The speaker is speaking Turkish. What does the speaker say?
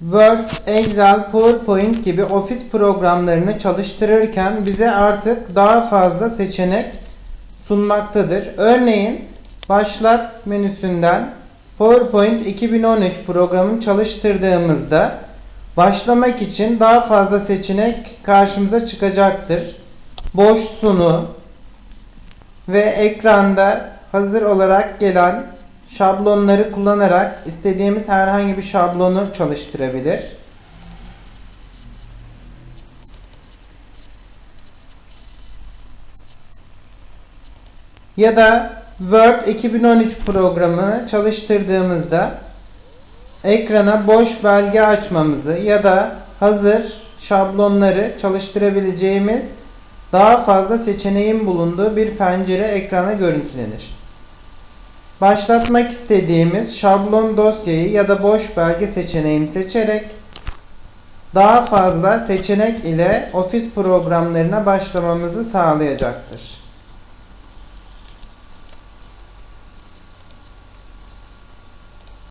Word, Excel, PowerPoint gibi ofis programlarını çalıştırırken bize artık daha fazla seçenek sunmaktadır. Örneğin Başlat menüsünden PowerPoint 2013 programını çalıştırdığımızda başlamak için daha fazla seçenek karşımıza çıkacaktır. Boş sunu ve ekranda hazır olarak gelen şablonları kullanarak istediğimiz herhangi bir şablonu çalıştırabilir. Ya da Word 2013 programını çalıştırdığımızda ekrana boş belge açmamızı ya da hazır şablonları çalıştırabileceğimiz daha fazla seçeneğin bulunduğu bir pencere ekrana görüntülenir. Başlatmak istediğimiz şablon dosyayı ya da boş belge seçeneğini seçerek daha fazla seçenek ile ofis programlarına başlamamızı sağlayacaktır.